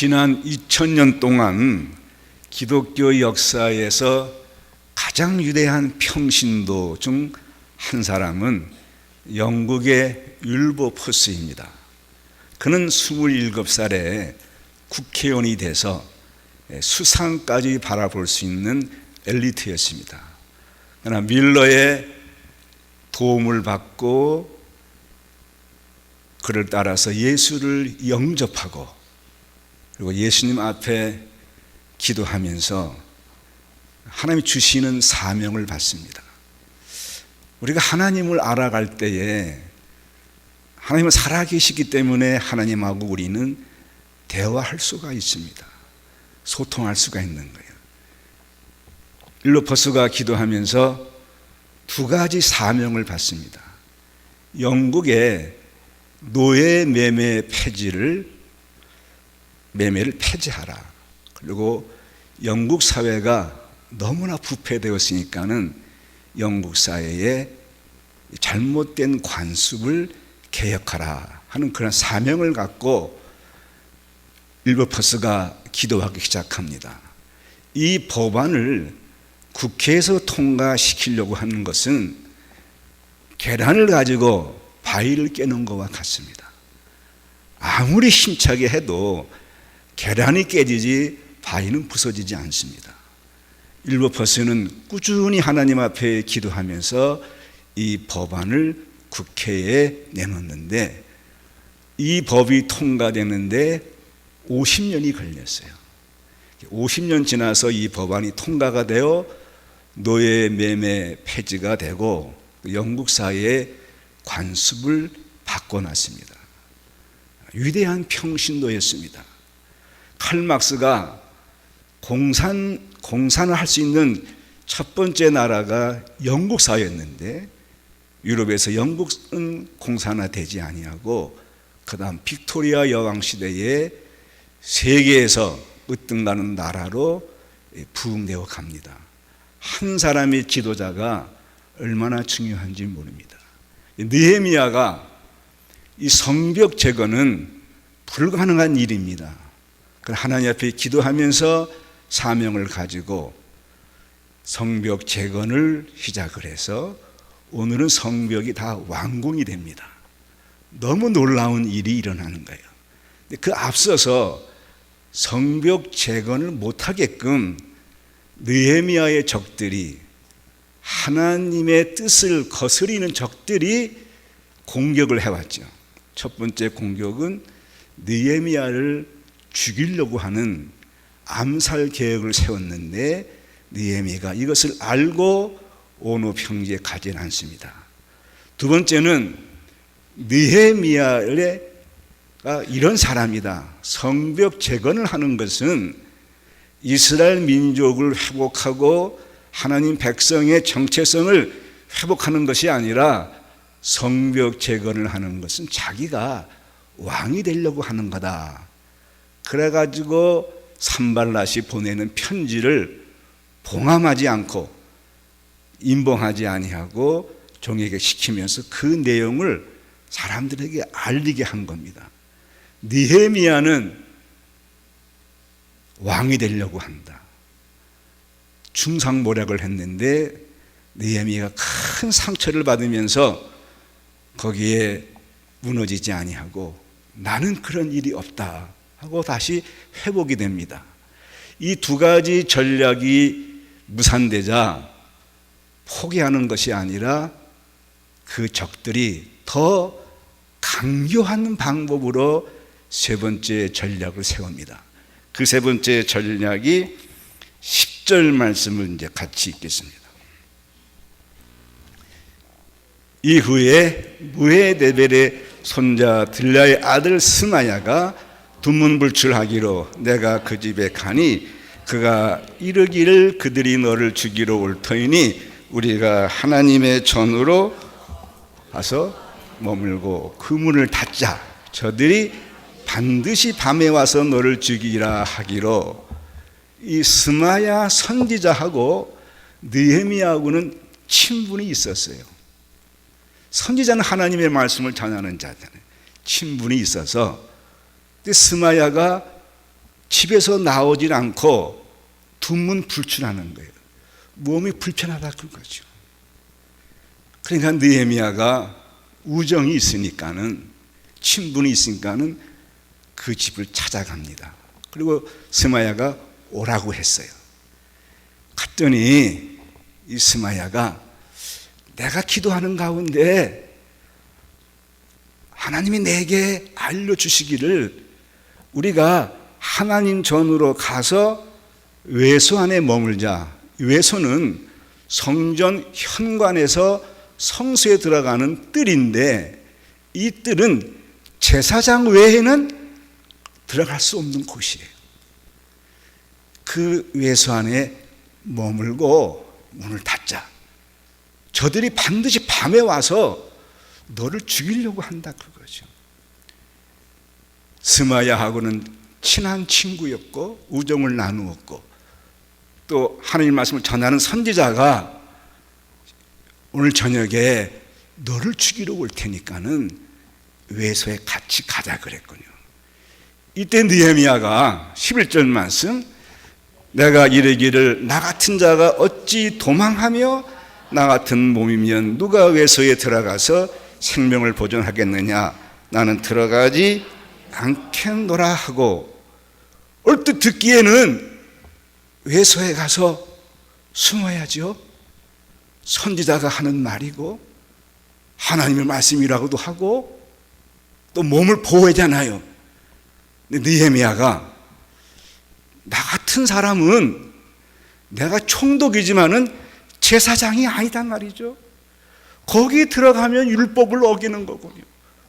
지난 2000년 동안 기독교 역사에서 가장 위대한 평신도 중 한 사람은 영국의 율보 포스입니다. 그는 27살에 국회의원이 돼서 수상까지 바라볼 수 있는 엘리트였습니다. 그러나 밀러의 도움을 받고 그를 따라서 예수를 영접하고 그리고 예수님 앞에 기도하면서 하나님이 주시는 사명을 받습니다. 우리가 하나님을 알아갈 때에 하나님은 살아계시기 때문에 하나님하고 우리는 대화할 수가 있습니다. 소통할 수가 있는 거예요. 일로퍼스가 기도하면서 두 가지 사명을 받습니다. 영국의 노예 매매 폐지를 매매를 폐지하라. 그리고 영국 사회가 너무나 부패되었으니까는 영국 사회에 잘못된 관습을 개혁하라 하는 그런 사명을 갖고 일버퍼스가 기도하기 시작합니다. 이 법안을 국회에서 통과시키려고 하는 것은 계란을 가지고 바위를 깨는 것과 같습니다. 아무리 힘차게 해도 계란이 깨지지 바위는 부서지지 않습니다. 일버퍼스는 꾸준히 하나님 앞에 기도하면서 이 법안을 국회에 내놓는데 이 법이 통과되는데 50년이 걸렸어요. 50년 지나서 이 법안이 통과가 되어 노예 매매 폐지가 되고 영국 사회의 관습을 바꿔놨습니다. 위대한 평신도였습니다. 칼막스가 공산 공산을 할 수 있는 첫 번째 나라가 영국 사회였는데 유럽에서 영국은 공산화되지 아니하고 그다음 빅토리아 여왕 시대에 세계에서 으뜸나는 나라로 부흥되어 갑니다. 한 사람의 지도자가 얼마나 중요한지 모릅니다. 느헤미야가 이 성벽 제거는 불가능한 일입니다. 하나님 앞에 기도하면서 사명을 가지고 성벽 재건을 시작을 해서 오늘은 성벽이 다 완공이 됩니다. 너무 놀라운 일이 일어나는 거예요. 그 앞서서 성벽 재건을 못하게끔 느헤미야의 적들이 하나님의 뜻을 거스리는 적들이 공격을 해왔죠. 첫 번째 공격은 느헤미야를 죽이려고 하는 암살 계획을 세웠는데 느헤미가 이것을 알고 오노 평지에 가진 않습니다. 두 번째는 느헤미야가 이런 사람이다. 성벽 재건을 하는 것은 이스라엘 민족을 회복하고 하나님 백성의 정체성을 회복하는 것이 아니라 성벽 재건을 하는 것은 자기가 왕이 되려고 하는 거다. 그래가지고 산발라시 보내는 편지를 봉함하지 않고 인봉하지 아니하고 종에게 시키면서 그 내용을 사람들에게 알리게 한 겁니다. 니헤미야는 왕이 되려고 한다. 충상모략을 했는데 니헤미야가 큰 상처를 받으면서 거기에 무너지지 아니하고 나는 그런 일이 없다. 하고 다시 회복이 됩니다. 이 두 가지 전략이 무산되자 포기하는 것이 아니라 그 적들이 더 강요하는 방법으로 세 번째 전략을 세웁니다. 그 세 번째 전략이 10절 말씀을 이제 같이 읽겠습니다. 이후에 무헤데벨의 손자 들라의 아들 스마야가 두문불출하기로 내가 그 집에 가니 그가 이르기를 그들이 너를 죽이러 올 터이니 우리가 하나님의 전으로 가서 머물고 그 문을 닫자 저들이 반드시 밤에 와서 너를 죽이라 하기로 이 스마야 선지자하고 느헤미야하고는 친분이 있었어요. 선지자는 하나님의 말씀을 전하는 자잖아요. 친분이 있어서 스마야가 집에서 나오질 않고 두문 불출하는 거예요. 몸이 불편하다 그거죠. 그러니까 느헤미야가 우정이 있으니까는 친분이 있으니까는 그 집을 찾아갑니다. 그리고 스마야가 오라고 했어요. 갔더니 이 스마야가 내가 기도하는 가운데 하나님이 내게 알려주시기를 우리가 하나님 전으로 가서 외소 안에 머물자. 외소는 성전 현관에서 성수에 들어가는 뜰인데 이 뜰은 제사장 외에는 들어갈 수 없는 곳이에요. 그 외소 안에 머물고 문을 닫자. 저들이 반드시 밤에 와서 너를 죽이려고 한다 그거죠. 스마야하고는 친한 친구였고 우정을 나누었고 또 하나님 말씀을 전하는 선지자가 오늘 저녁에 너를 죽이러 올 테니까는 외소에 같이 가자 그랬군요. 이때 느헤미야가 11절 말씀 내가 이르기를 나 같은 자가 어찌 도망하며 나 같은 몸이면 누가 외소에 들어가서 생명을 보존하겠느냐 나는 들어가지 않겠노라 하고 얼뜻 듣기에는 외소에 가서 숨어야죠. 선지자가 하는 말이고 하나님의 말씀이라고도 하고 또 몸을 보호하잖아요. 느헤미야가 나 같은 사람은 내가 총독이지만은 제사장이 아니단 말이죠. 거기 들어가면 율법을 어기는 거군요.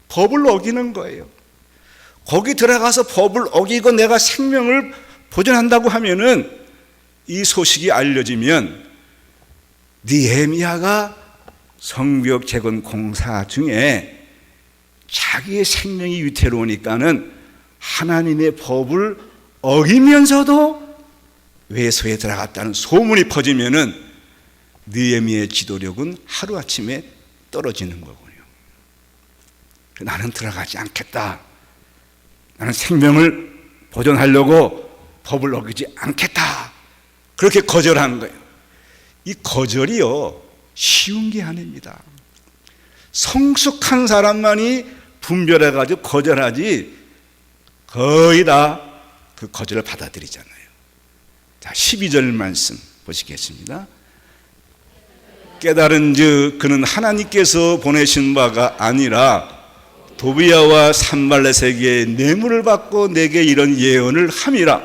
법을 어기는 거예요. 거기 들어가서 법을 어기고 내가 생명을 보존한다고 하면은 이 소식이 알려지면 니헤미야가 성벽 재건 공사 중에 자기의 생명이 위태로우니까는 하나님의 법을 어기면서도 외소에 들어갔다는 소문이 퍼지면은 느헤미의 지도력은 하루아침에 떨어지는 거군요. 나는 들어가지 않겠다. 나는 생명을 보존하려고 법을 어기지 않겠다. 그렇게 거절한 거예요. 이 거절이요, 쉬운 게 아닙니다. 성숙한 사람만이 분별해가지고 거절하지 거의 다 그 거절을 받아들이잖아요. 자, 12절 말씀 보시겠습니다. 깨달은 즉 그는 하나님께서 보내신 바가 아니라 도비야와 산발렛에게 뇌물을 받고 내게 이런 예언을 함이라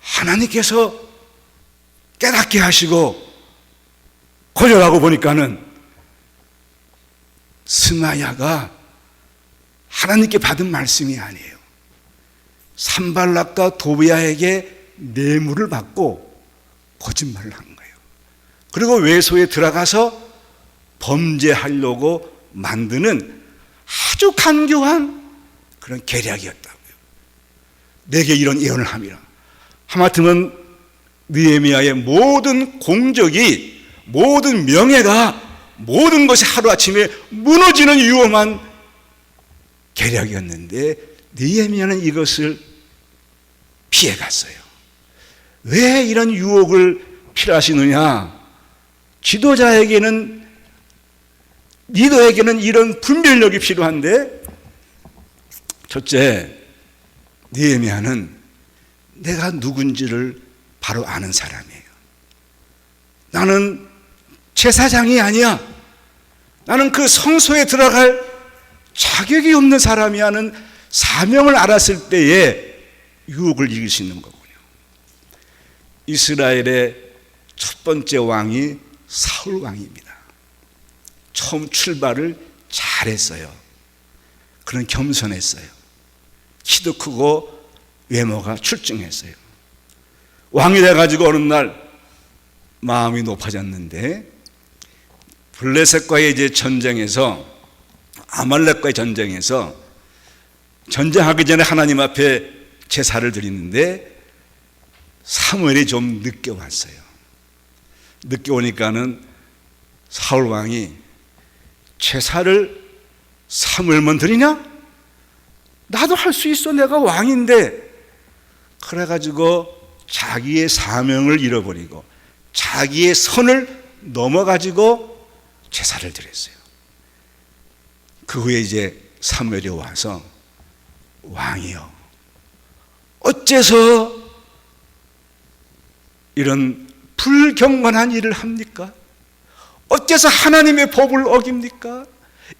하나님께서 깨닫게 하시고 거절하고 보니까는 스마야가 하나님께 받은 말씀이 아니에요. 산발락과 도비야에게 뇌물을 받고 거짓말을 한 거예요. 그리고 외소에 들어가서 범죄하려고 만드는 아주 간교한 그런 계략이었다고요. 내게 이런 예언을 함이라. 하마터면 느헤미야의 모든 공적이 모든 명예가 모든 것이 하루아침에 무너지는 위험한 계략이었는데 느헤미야는 이것을 피해갔어요. 왜 이런 유혹을 필요하시느냐? 지도자에게는 리더에게는 이런 분별력이 필요한데 첫째 느헤미야는 내가 누군지를 바로 아는 사람이에요. 나는 제사장이 아니야. 나는 그 성소에 들어갈 자격이 없는 사람이 하는 사명을 알았을 때에 유혹을 이길 수 있는 거군요. 이스라엘의 첫 번째 왕이 사울 왕입니다. 처음 출발을 잘했어요. 그는 겸손했어요. 키도 크고 외모가 출중했어요. 왕이 돼가지고 어느 날 마음이 높아졌는데 블레셋과의 이제 전쟁에서 아말렉과의 전쟁에서 전쟁하기 전에 하나님 앞에 제사를 드리는데 사무엘이 좀 늦게 왔어요. 늦게 오니까는 사울 왕이 제사를 사무엘만 드리냐? 나도 할 수 있어. 내가 왕인데 그래가지고 자기의 사명을 잃어버리고 자기의 선을 넘어가지고 제사를 드렸어요. 그 후에 이제 사무엘이 와서 왕이요. 어째서 이런 불경건한 일을 합니까? 어째서 하나님의 법을 어깁니까?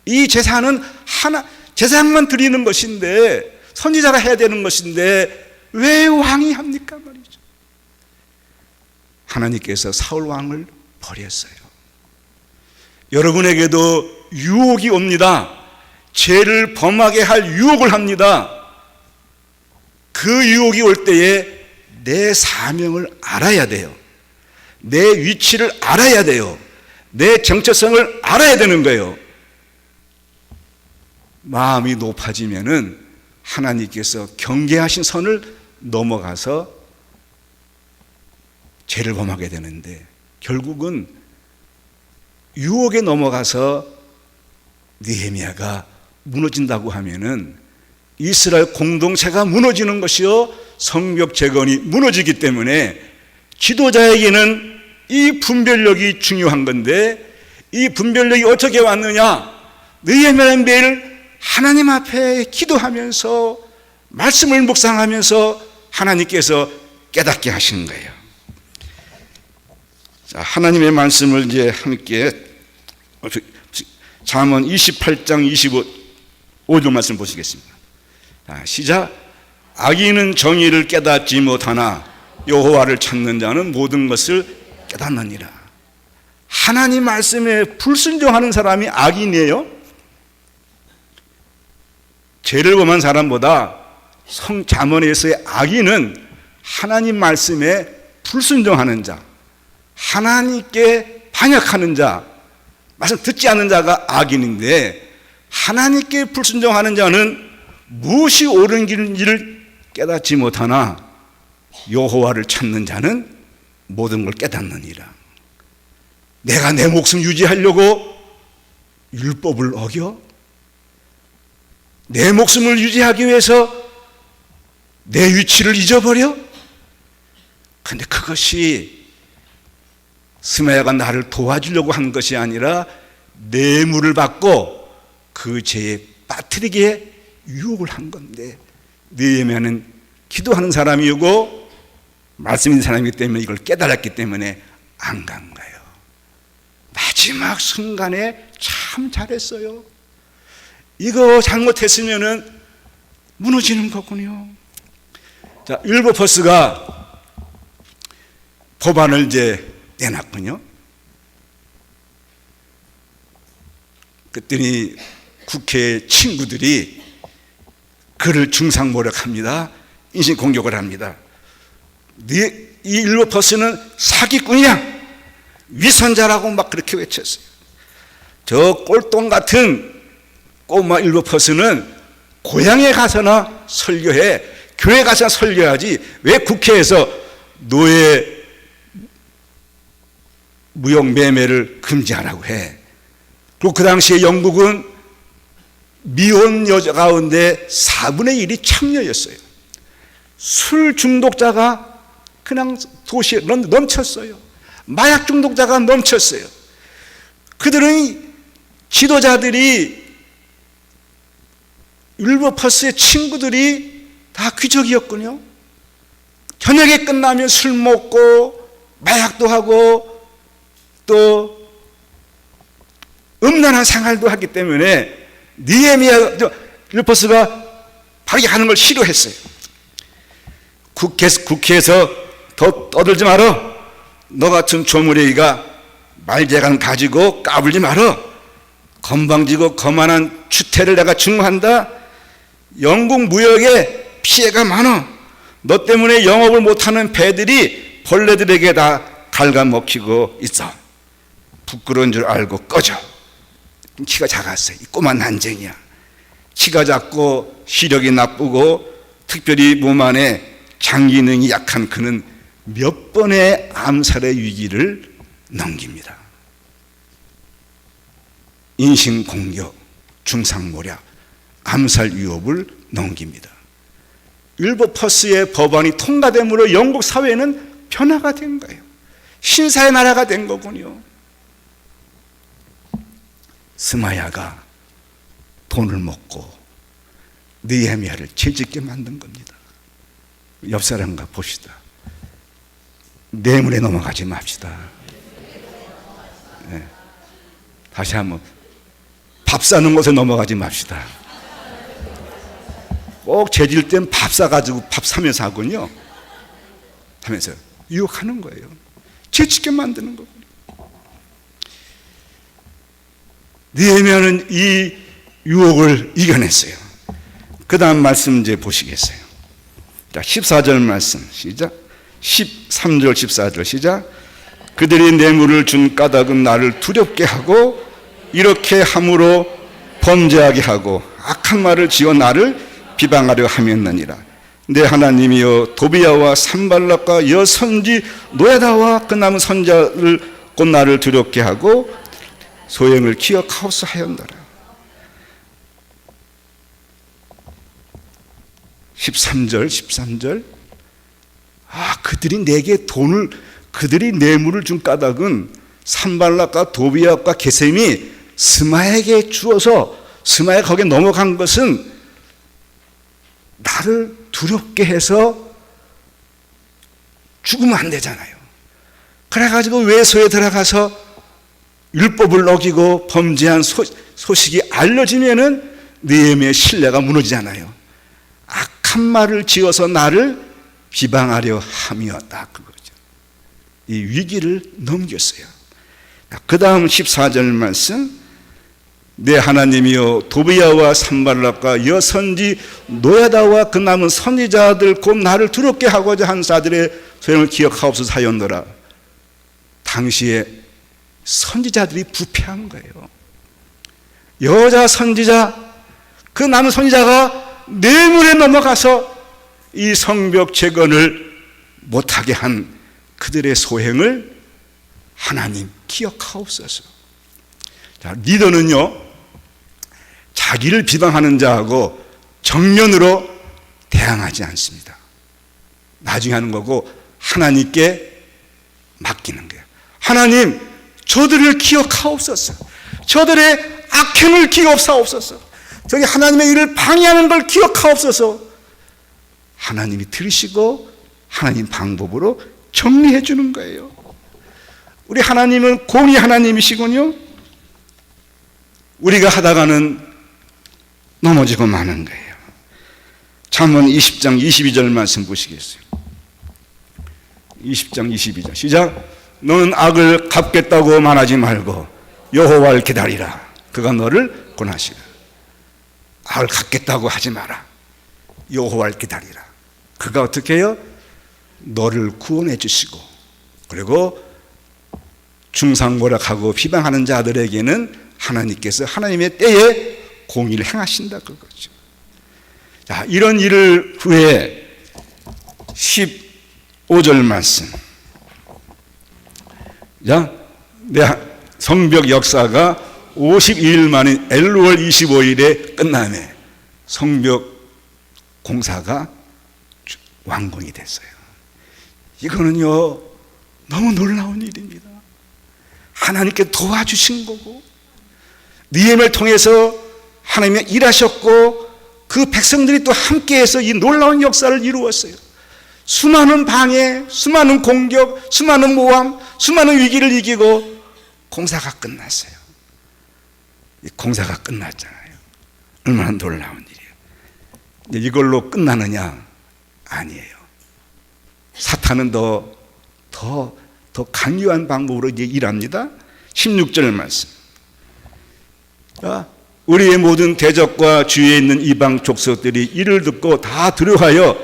이 제사는 하나 제사만 드리는 것인데 선지자가 해야 되는 것인데 왜 왕이 합니까 말이죠. 하나님께서 사울 왕을 버렸어요. 여러분에게도 유혹이 옵니다. 죄를 범하게 할 유혹을 합니다. 그 유혹이 올 때에 내 사명을 알아야 돼요. 내 위치를 알아야 돼요. 내 정체성을 알아야 되는 거예요. 마음이 높아지면은 하나님께서 경계하신 선을 넘어가서 죄를 범하게 되는데 결국은 유혹에 넘어가서 느헤미야가 무너진다고 하면은 이스라엘 공동체가 무너지는 것이요 성벽 재건이 무너지기 때문에 지도자에게는 이 분별력이 중요한 건데 이 분별력이 어떻게 왔느냐 느헤미야는 매일 하나님 앞에 기도하면서 말씀을 묵상하면서 하나님께서 깨닫게 하시는 거예요. 자, 하나님의 말씀을 이제 함께 잠언 28장 25, 5절 말씀 보시겠습니다. 자, 시작. 악인은 정의를 깨닫지 못하나 여호와를 찾는 자는 모든 것을 깨닫느니라. 하나님 말씀에 불순종하는 사람이 악인이에요. 죄를 범한 사람보다 성 잠언에서의 악인은 하나님 말씀에 불순종하는 자, 하나님께 반역하는 자, 말씀 듣지 않는 자가 악인인데 하나님께 불순종하는 자는 무엇이 옳은 길인지를 깨닫지 못하나 여호와를 찾는 자는 모든 걸 깨닫느니라. 내가 내 목숨 유지하려고 율법을 어겨 내 목숨을 유지하기 위해서 내 위치를 잊어버려? 근데 그것이 스메야가 나를 도와주려고 한 것이 아니라 뇌물을 받고 그 죄에 빠뜨리게 유혹을 한 건데 느헤미야는 기도하는 사람이고 말씀 있는 사람이기 때문에 이걸 깨달았기 때문에 안 간 거예요. 마지막 순간에 참 잘했어요. 이거 잘못했으면은 무너지는 거군요. 자, 율버퍼스가 법안을 이제 내놨군요. 그랬더니 국회 친구들이 그를 중상모략합니다. 인신 공격을 합니다. 네, 이 율버퍼스는 사기꾼이야. 위선자라고 막 그렇게 외쳤어요. 저 꼴똥 같은 꼬마 일버퍼스는 고향에 가서나 설교해 교회 가서 설교하지 왜 국회에서 노예 무역 매매를 금지하라고 해. 그리고 그 당시에 영국은 미혼 여자 가운데 4분의 1이 창녀였어요. 술 중독자가 그냥 도시에 넘쳤어요. 마약 중독자가 넘쳤어요. 그들은 지도자들이 율버퍼스의 친구들이 다 귀족이었군요. 저녁에 끝나면 술 먹고 마약도 하고 또 음란한 생활도 하기 때문에 니에미아 율버스가 바르게 하는 걸 싫어했어요. 국회, 국회에서 더 떠들지 말어. 너 같은 조무레이가 말재간 가지고 까불지 말어. 건방지고 거만한 추태를 내가 증오한다. 영국 무역에 피해가 많아. 너 때문에 영업을 못하는 배들이 벌레들에게 다 갉아먹히고 있어. 부끄러운 줄 알고 꺼져. 키가 작았어요. 이 꼬만 난쟁이야. 키가 작고 시력이 나쁘고 특별히 몸 안에 장기능이 약한 그는 몇 번의 암살의 위기를 넘깁니다. 인신공격, 중상모략, 암살 위협을 넘깁니다. 율버퍼스의 법안이 통과됨으로 영국 사회는 변화가 된 거예요. 신사의 나라가 된 거군요. 스마야가 돈을 먹고 느헤미야를 죄짓게 만든 겁니다. 옆 사람과 봅시다. 뇌물에 넘어가지 맙시다. 네. 다시 한번 밥 사는 곳에 넘어가지 맙시다. 꼭 재질 땐 밥 사가지고 밥 사면서 하군요. 하면서 유혹하는 거예요. 죄짓게 만드는 거군요. 느헤미야는 이 유혹을 이겨냈어요. 그 다음 말씀 이제 보시겠어요. 자, 14절 말씀 시작. 13절 14절 시작. 그들이 뇌물을 준 까닭은 나를 두렵게 하고 이렇게 함으로 범죄하게 하고 악한 말을 지어 나를 비방하려 함이었느니라. 내 하나님이여 도비야와 산발락과 여선지 노야다와 그 남은 선자를 곧 나를 두렵게 하고 소행을 기억하옵소 하였노라. 13절 13절 아 그들이 내게 돈을 그들이 뇌물을 준 까닭은 산발락과 도비야과 게셈이 스마에게 주어서 스마에 거기에 넘어간 것은 나를 두렵게 해서 죽으면 안 되잖아요. 그래가지고 외소에 들어가서 율법을 어기고 범죄한 소, 소식이 알려지면은 느헤미의 신뢰가 무너지잖아요. 악한 말을 지어서 나를 비방하려 함이었다 그거죠. 이 위기를 넘겼어요. 그 다음 14절 말씀 내 하나님이여 도비야와 산발락과 여선지 노야다와 그 남은 선지자들 곧 나를 두렵게 하고자 한 자들의 소용을 기억하옵소서 하였노라 당시에 선지자들이 부패한 거예요 여자 선지자 그 남은 선지자가 뇌물에 넘어가서 이 성벽 재건을 못하게 한 그들의 소행을 하나님 기억하옵소서 자, 리더는요 자기를 비방하는 자하고 정면으로 대항하지 않습니다. 나중에 하는 거고 하나님께 맡기는 거예요. 하나님, 저들을 기억하옵소서. 저들의 악행을 기억하옵소서. 저기 하나님의 일을 방해하는 걸 기억하옵소서. 하나님이 들으시고 하나님 방법으로 정리해 주는 거예요. 우리 하나님은 공의 하나님이시군요. 우리가 하다가는 넘어지고 마는 거예요. 잠언 20장 22절 말씀 보시겠어요? 20장 22절 시작. 너는 악을 갚겠다고 말하지 말고 여호와를 기다리라. 그가 너를 권하시라. 악을 갚겠다고 하지 마라. 여호와를 기다리라. 그가 어떻게 해요? 너를 구원해 주시고 그리고 중상모략하고 비방하는 자들에게는 하나님께서 하나님의 때에 공의를 행하신다 그거죠. 자, 이런 일을 후에 15절 말씀. 자, 내 성벽 역사가 52일 만인 엘루월 25일에 끝나네. 성벽 공사가 완공이 됐어요. 이거는요, 너무 놀라운 일입니다. 하나님께 도와주신 거고, 니엠을 통해서 하나님이 일하셨고 그 백성들이 또 함께해서 이 놀라운 역사를 이루었어요. 수많은 방해, 수많은 공격, 수많은 모함, 수많은 위기를 이기고 공사가 끝났어요. 공사가 끝났잖아요. 얼마나 놀라운 일이에요. 이걸로 끝나느냐? 아니에요. 사탄은 더, 더, 더 강요한 방법으로 이제 일합니다. 16절 말씀. 자, 우리의 모든 대적과 주위에 있는 이방 족속들이 이를 듣고 다 두려워하여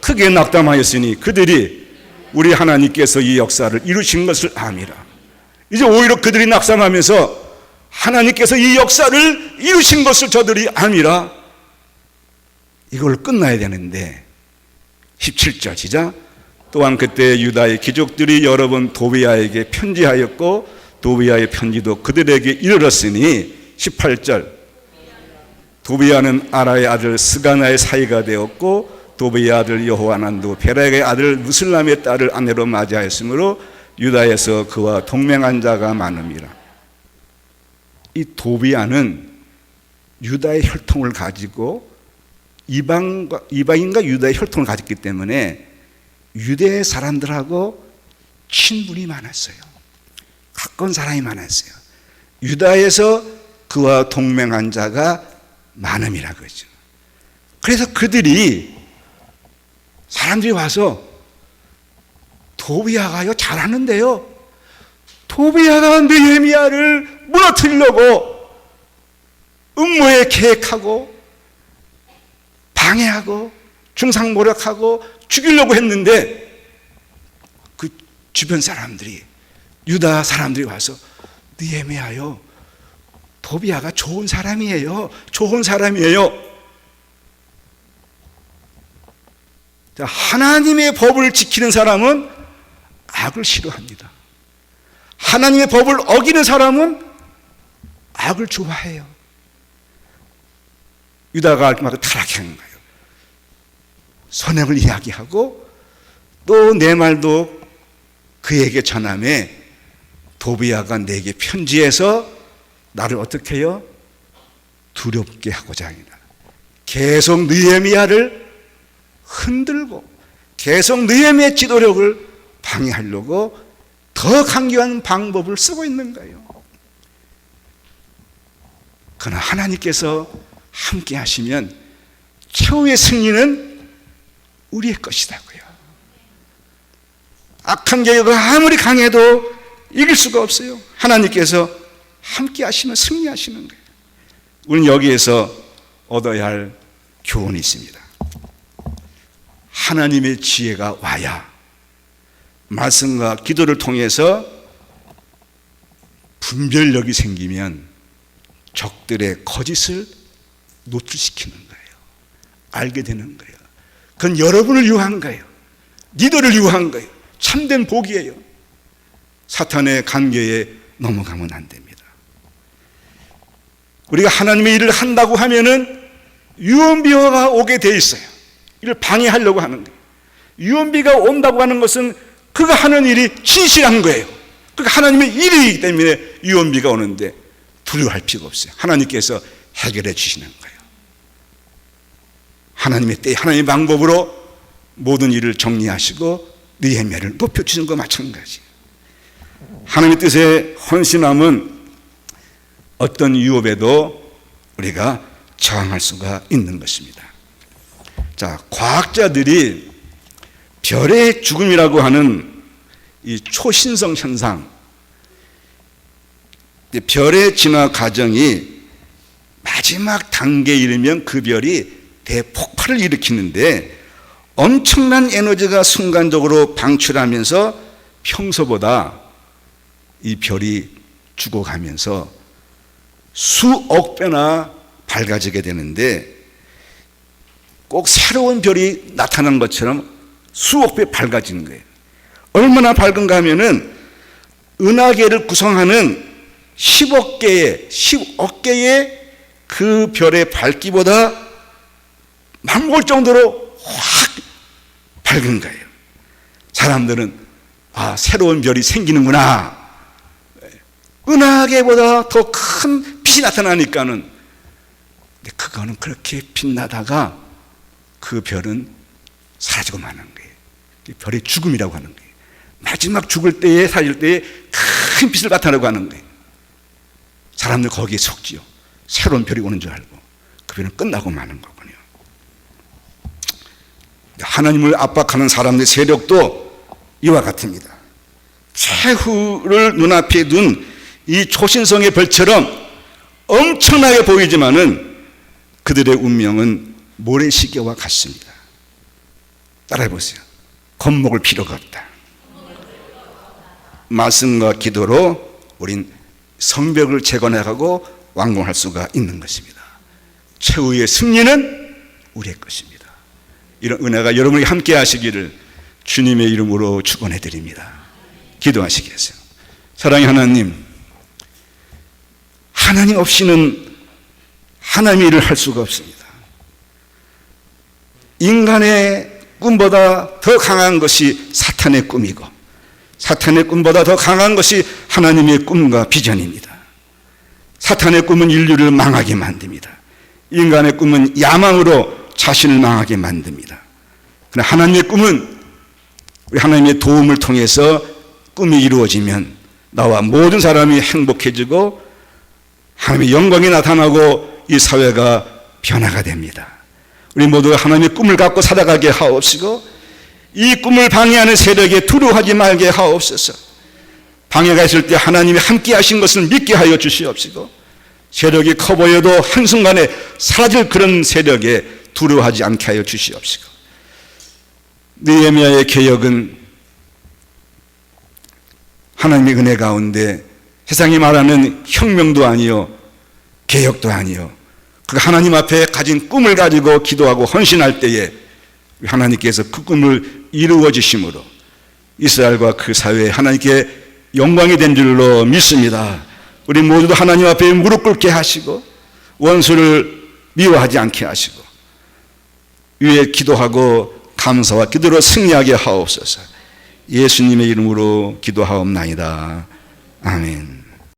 크게 낙담하였으니 그들이 우리 하나님께서 이 역사를 이루신 것을 암이라. 이제 오히려 그들이 낙담하면서 하나님께서 이 역사를 이루신 것을 저들이 암이라. 이걸 끝나야 되는데 17절 시작. 또한 그때 유다의 귀족들이 여러 번 도비아에게 편지하였고 도비아의 편지도 그들에게 이르렀으니 18절 도비아는 아라의 아들 스가나의 사이가 되었고 도비의 아들 여호와난도 베라의 아들 무슬람의 딸을 아내로 맞이하였으므로 유다에서 그와 동맹한 자가 많음이라. 이 도비아는 유다의 혈통을 가지고 이방과 이방인과 유다의 혈통을 가졌기 때문에 유대 사람들하고 친분이 많았어요. 가까운 사람이 많았어요. 유다에서 그와 동맹한 자가 많음이라 그러죠. 그래서 그들이 사람들이 와서 도비아가요 잘하는데요. 도비아가 느헤미야를 무너뜨리려고 음모에 계획하고 방해하고 중상 모략하고 죽이려고 했는데 그 주변 사람들이 유다 사람들이 와서 느헤미야요 도비아가 좋은 사람이에요. 좋은 사람이에요. 자, 하나님의 법을 지키는 사람은 악을 싫어합니다. 하나님의 법을 어기는 사람은 악을 좋아해요. 유다가 알마다 타락한 거예요. 선행을 이야기하고 또 내 말도 그에게 전함에 도비아가 내게 편지해서 나를 어떻게 해요? 두렵게 하고자 합니다. 계속 느헤미야를 흔들고 계속 느헤미야의 지도력을 방해하려고 더 강경한 방법을 쓰고 있는 거예요. 그러나 하나님께서 함께 하시면 최후의 승리는 우리의 것이다고요. 악한 계획가 아무리 강해도 이길 수가 없어요. 하나님께서 함께 하시면 승리하시는 거예요. 우리는 여기에서 얻어야 할 교훈이 있습니다. 하나님의 지혜가 와야 말씀과 기도를 통해서 분별력이 생기면 적들의 거짓을 노출시키는 거예요. 알게 되는 거예요. 그건 여러분을 유한 거예요. 니들을 유한 거예요. 참된 복이에요. 사탄의 관계에 넘어가면 안 됩니다. 우리가 하나님의 일을 한다고 하면은 유언비어가 오게 돼 있어요. 이를 방해하려고 하는 거예요. 유언비가 온다고 하는 것은 그가 하는 일이 진실한 거예요. 그러니까 하나님의 일이기 때문에 유언비가 오는데 두려워할 필요가 없어요. 하나님께서 해결해 주시는 거예요. 하나님의 때, 하나님의 방법으로 모든 일을 정리하시고 느헤미야를 높여주는 것 마찬가지. 하나님의 뜻에 헌신함은 어떤 유업에도 우리가 저항할 수가 있는 것입니다. 자, 과학자들이 별의 죽음이라고 하는 이 초신성 현상, 별의 진화 과정이 마지막 단계에 이르면 그 별이 대폭발을 일으키는데 엄청난 에너지가 순간적으로 방출하면서 평소보다 이 별이 죽어가면서 수억 배나 밝아지게 되는데 꼭 새로운 별이 나타난 것처럼 수억 배 밝아지는 거예요. 얼마나 밝은가 하면은 은하계를 구성하는 10억 개의 10억 개의 그 별의 밝기보다 망골 정도로 확 밝은 거예요. 사람들은 아 새로운 별이 생기는구나. 은하계보다 더 큰 빛이 나타나니까는 그거는 그렇게 빛나다가 그 별은 사라지고 마는 거예요. 별의 죽음이라고 하는 거예요. 마지막 죽을 때에 살릴 때에 큰 빛을 나타내고 하는 거예요. 사람들 거기에 속지요. 새로운 별이 오는 줄 알고 그 별은 끝나고 마는 거군요. 하나님을 압박하는 사람들의 세력도 이와 같습니다. 최후를 눈앞에 둔 이 초신성의 별처럼 엄청나게 보이지만은 그들의 운명은 모래시계와 같습니다. 따라해 보세요. 겁먹을 필요가 없다. 말씀과 기도로 우린 성벽을 재건해가고 완공할 수가 있는 것입니다. 최후의 승리는 우리의 것입니다. 이런 은혜가 여러분이 함께 하시기를 주님의 이름으로 축원해 드립니다. 기도하시겠어요. 사랑의 하나님, 하나님 없이는 하나님의 일을 할 수가 없습니다. 인간의 꿈보다 더 강한 것이 사탄의 꿈이고 사탄의 꿈보다 더 강한 것이 하나님의 꿈과 비전입니다. 사탄의 꿈은 인류를 망하게 만듭니다. 인간의 꿈은 야망으로 자신을 망하게 만듭니다. 그러나 하나님의 꿈은 우리 하나님의 도움을 통해서 꿈이 이루어지면 나와 모든 사람이 행복해지고 하나님의 영광이 나타나고 이 사회가 변화가 됩니다. 우리 모두 하나님의 꿈을 갖고 살아가게 하옵시고 이 꿈을 방해하는 세력에 두려워하지 말게 하옵소서. 방해가 있을 때 하나님이 함께 하신 것을 믿게 하여 주시옵시고 세력이 커 보여도 한순간에 사라질 그런 세력에 두려워하지 않게 하여 주시옵시고 느헤미야의 개혁은 하나님의 은혜 가운데 세상이 말하는 혁명도 아니요 개혁도 아니요 그 하나님 앞에 가진 꿈을 가지고 기도하고 헌신할 때에 하나님께서 그 꿈을 이루어 주심으로 이스라엘과 그 사회에 하나님께 영광이 된 줄로 믿습니다. 우리 모두도 하나님 앞에 무릎 꿇게 하시고 원수를 미워하지 않게 하시고 위에 기도하고 감사와 기도로 승리하게 하옵소서. 예수님의 이름으로 기도하옵나이다. 아멘.